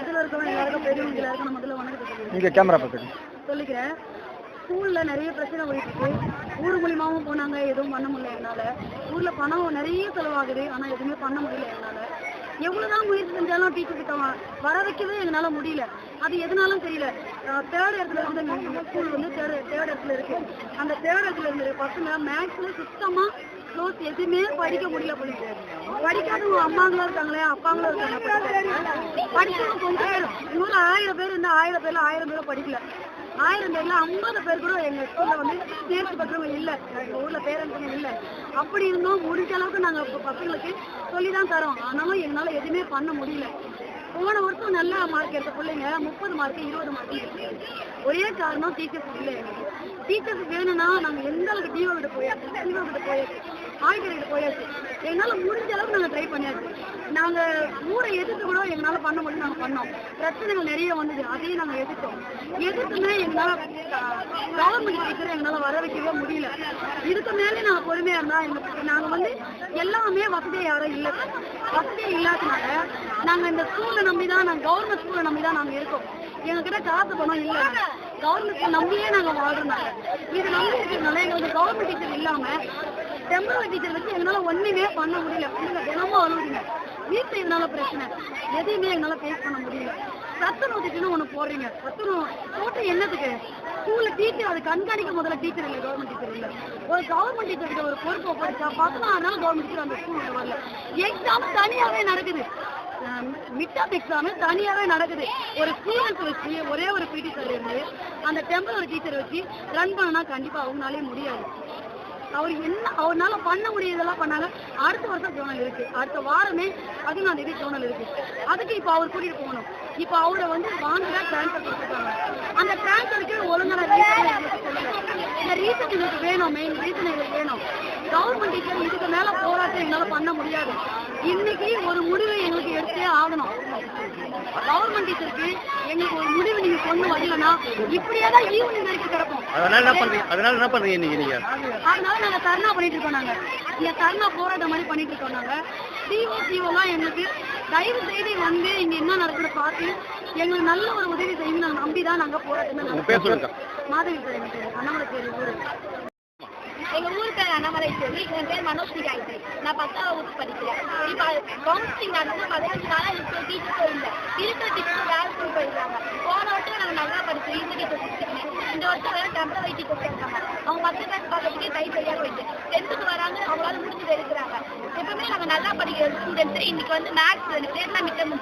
இதில் இருக்கவங்க எல்லாருக்கும் பெரியவங்க எல்லாருக்கும் முதல்ல வணக்கத்தை இங்கே கேமரா பார்த்துக்கு. சொல்லிக்கிறேன். ஸ்கூல்ல நிறைய பிரச்சனை போயிட்டு ஊர் மூலியமாவும் போனாங்க எதுவும் பண்ண முடியல என்னால. ஊர்ல பணம் நிறைய செலவாகுது ஆனா எதுவுமே பண்ண முடியல என்னால. எவ்வளவுதான் முயற்சி செஞ்சாலும் டீச்சர் கிட்ட வர வைக்கவே எங்களால முடியல. அது எதனாலும் தெரியல. தேர்ட் இடத்துல இருந்து ஸ்கூல் வந்து தேர்ட் தேர்ட் இடத்துல இருக்கு. அந்த தேர்ட் இடத்துல இருந்து பசங்க மேக்ஸ்ல சுத்தமா க்ளோஸ் எதுவுமே படிக்க முடியல போயிட்டு படிக்காதவங்க அம்மாங்களும் இருக்காங்களே அப்பாங்களும் இருக்காங்க படிக்கிறவங்க கொஞ்சம் பேர். இன்னொரு ஆயிரம் பேர் இருந்தா ஆயிரம் பேர்ல ஆயிரம் பேரும் படிக்கல. ஆயிரம் பேர்ல ஐம்பது பேர் கூட எங்க ஸ்கூல்ல வந்து தேர்ச்சி பெற்றவங்க இல்ல. எங்க ஊர்ல பேரண்ட்ஸுங்க இல்ல. அப்படி இருந்தும். முடிஞ்ச அளவுக்கு நாங்க பசங்களுக்கு சொல்லிதான் தரோம். ஆனாலும் எங்களால எதுவுமே பண்ண முடியல. போன வருஷம் நல்ல மார்க் எடுத்த பிள்ளைங்க முப்பது மார்க் இருபது மார்க் ஒரே காரணம் டீச்சர்ஸ் இல்லை டீச்சர்ஸ் வேணும்னா நாங்க எந்த அளவுக்கு டிஓ விட போய் டிஓ விட போயாச்சு ஆய்கர் கிட்ட போயாச்சு. எங்களால் முடிஞ்ச அளவுக்கு நாங்கள் ட்ரை பண்ணியாச்சு. நாங்கள் ஊரை எதிர்த்து கூட எங்களால் பண்ண முடியும் நாங்கள் பண்ணோம். பிரச்சனைகள் நிறைய வந்தது அதையும் நாங்கள் எதிர்த்தோம். எதிர்த்துமே எங்களால் கவர்மெண்ட் டீச்சரை எங்களால் வர வைக்கவே முடியல. இதுக்கு மேலே நாங்கள் பொறுமையாக இருந்தால் எங்களுக்கு நாங்கள் வந்து எல்லாமே வசதியாக யாரும் இல்லை. வசதியாக இல்லாதனால நாங்கள் இந்த ஸ்கூலை நம்பி தான் நாங்கள் கவர்மெண்ட் ஸ்கூலை நம்பி தான் நாங்கள் இருக்கோம். எங்ககிட்ட காசு பணம் இல்லை. கவர்மெண்ட் ஸ்கூல் நம்பியே நாங்கள் வாழ்றோம் இது நம்பி இருக்கிறதுனால எங்களுக்கு கவர்மெண்ட் டீச்சர் இல்லாமல் டெம்பரரி டீச்சர் வச்சு எங்களால ஒண்ணுமே பண்ண முடியல. பிள்ளைங்க தினமும் அழுகுறீங்க. வீட்டுல இதனால பிரச்சனை? எதையுமே எங்களால ஃபேஸ் பண்ண முடியல. சத்துணவு திட்டம்னு ஒண்ணு போடுறீங்க. சத்துணவு போட்டு என்னத்துக்கு? ஸ்கூல்ல டீச்சர் அது கண்காணிக்க முதல்ல டீச்சர் இல்லை கவர்மெண்ட் டீச்சர் இல்லை. ஒரு கவர்மெண்ட் டீச்சர் கிட்ட ஒரு பொறுப்பை படிச்சா பதினாறு நாள் கவர்மெண்ட் டீச்சர் அந்த ஸ்கூலில் வரல. எக்ஸாம் தனியாவே நடக்குது. மிட்டாப் எக்ஸாம் தனியாவே நடக்குது. ஒரு ஸ்டூடெண்ட்ஸ் வச்சு ஒரே ஒரு பிடி சார் இருந்து அந்த டெம்பரரி டீச்சர் வச்சு ரன் பண்ணனா கண்டிப்பா அவங்களாலே முடியாது. அவர் என்ன அவர்னால பண்ண முடியதெல்லாம் பண்ணாங்க அடுத்த வருஷம் ஜோனல் இருக்கு. அடுத்த வாரமே பதினாம் தேதி ஜோனல் இருக்கு. அதுக்கு இப்போ அவர் கூட்டிட்டு போகணும். இப்போ அவரை வந்து வாங்கினா டிரான்ஸ்ஃபர் கொடுத்துருக்காங்க. அந்த டிரான்ஸ்ஃபருக்கு ஒழுங்கான ரீசன் இந்த ரீசன் எங்களுக்கு வேணும் மெயின் ரீசன் எங்களுக்கு வேணும். கவர்மெண்ட் இதுக்கு மேல போராட்டம் எங்களால பண்ண முடியாது. இன்னைக்கு ஒரு முடிவை எங்களுக்கு எடுத்தே ஆகணும். கவர்மெண்ட் டீச்சருக்கு எங்களுக்கு ஒரு முடிவு நீங்க கொண்டு வரலன்னா இப்படியே தான் ஈவினிங் வரைக்கும் கிடப்போம் அதனால என்ன பண்ணுறீங்க அதனால என்ன பண்ணுறீங்க இன்னைக்கு நீங்கள் அதனால நாங்க தர்ணா பண்ணிட்டு இருக்கோம் நாங்க. இங்க தர்ணா போராட்டம் மாதிரி பண்ணிட்டு இருக்கோம் நாங்க. சிஓ சிஓலாம் எங்களுக்கு தயவு செய்து வந்து இங்க என்ன நடக்குது பார்த்து எங்களுக்கு நல்ல ஒரு உதவி செய்யணும் நாங்க நம்பி தான் நாங்க போராட்டமே மாதவி அண்ணாமலை பேர் ஊரு. எங்க ஊர் பேர் அண்ணாமலை சொல்லி என் பேர் மனோஸ்ரீ காயத்ரி. நான் பத்தாவது வகுப்பு படிக்கிறேன். இப்ப கவுன்சிலிங் நடந்து பதினஞ்சு நாளா இருக்கிற டீச்சர் இல்லை. இருக்கிற டீச்சர் வேலை ஸ்கூல் போயிருக்காங்க? போன வருஷம் நாங்க நல்லா படிச்சோம். இந்த டீச்சர் கொடுத்துருக்கேன் இந்த வருஷம் வேற டெம்பர் டீச்சர் போயிருக்காங்க அவங்க பத்து பேர் பார்க்கறதுக்கே கை சரியா போயிட்டு டென்த்துக்கு வராங்க. அவங்களால முடிஞ்சது எடுக்கிறாங்க. எப்பவுமே நாங்க நல்லா படிக்கிற ஸ்டூடெண்ட்ஸ் இன்னைக்கு வந்து மேக்ஸ் ரெண்டு பேர்லாம் தான் மிச்சம்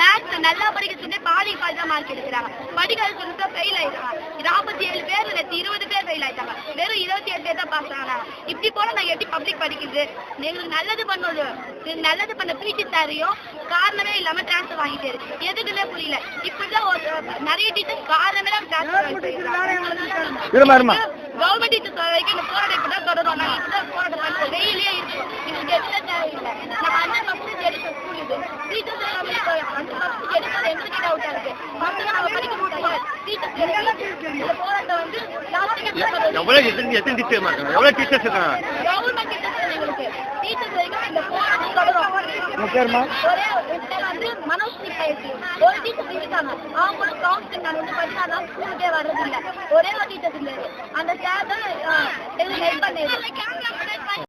மேக்ஸ் நல்லா படிக்கிற ஸ்டூடெண்ட் பாதி பாதி தான் மார்க் எடுக்கிறாங்க. படிக்காத ஸ்டூடெண்ட் ஃபெயில் ஆயிடுறாங்க நாற்பத்தி ஏழு பேர் நேற்று இருபது பேர் ஃபெயில் ஆயிட்டாங்க. வெறும் இருபத்தி ஏழு பேர் தான் பாஸ் ஆனாங்க. இப்படி போல நான் எப்படி பப்ளிக் படிக்கிறது எங்களுக்கு நல்லது பண்ணுவது நல்லது பண்ண பிடி சாரையும் காரணமே இல்லாம டிரான்ஸ்ஃபர் வாங்கிட்டு இருக்கு. எதுக்குன்னே புரியல. இப்படிதான் ஒரு நிறைய டீச்சர்ஸ் காரணமே தான் டிரான்ஸ்ஃபர் வாங்கிட்டு இருக்காங்க. இருமா இருமா. கவர்மெண்ட் டீச்சர்ஸ் வரைக்கும் இந்த போராட்டம் தொடரும். போராட்டம் பண்ணுவோம் வெயிலே இருக்கும் எங்களுக்கு எதுல தேவையில்லை நான் ஹண்ட்ரட் பர்சன்ட் எடுத்த ஸ்கூல் இது டீச்சர்ஸ் எல்லாமே ஹண்ட்ரட் பர்சன்ட் எடுக்கிறது எங்களுக்கு டவுட்டாக இருக்கு பசங்க நம்ம படிக்க முடியாது டீச்சர்ஸ் இந்த போராட்டம் வந்து லாஸ்ட் எவ்வளோ எத்தனை எத்தனை டீச்சர் இருக்காங்க எவ்வளோ டீச்சர்ஸ் இருக்காங்க? பேர் வந்து மனோஜ் பயிற்சி ஒரு டீச்சர் இருக்காங்க. அவங்களும் கவுன்சிலிங் நான் வந்து பதினாறு ஸ்கூலுக்கே வர்றதில்லை ஒரே ஒரு டீச்சர் இருந்தாரு அந்த சார் தான் ஹெல்ப் பண்ணிடுது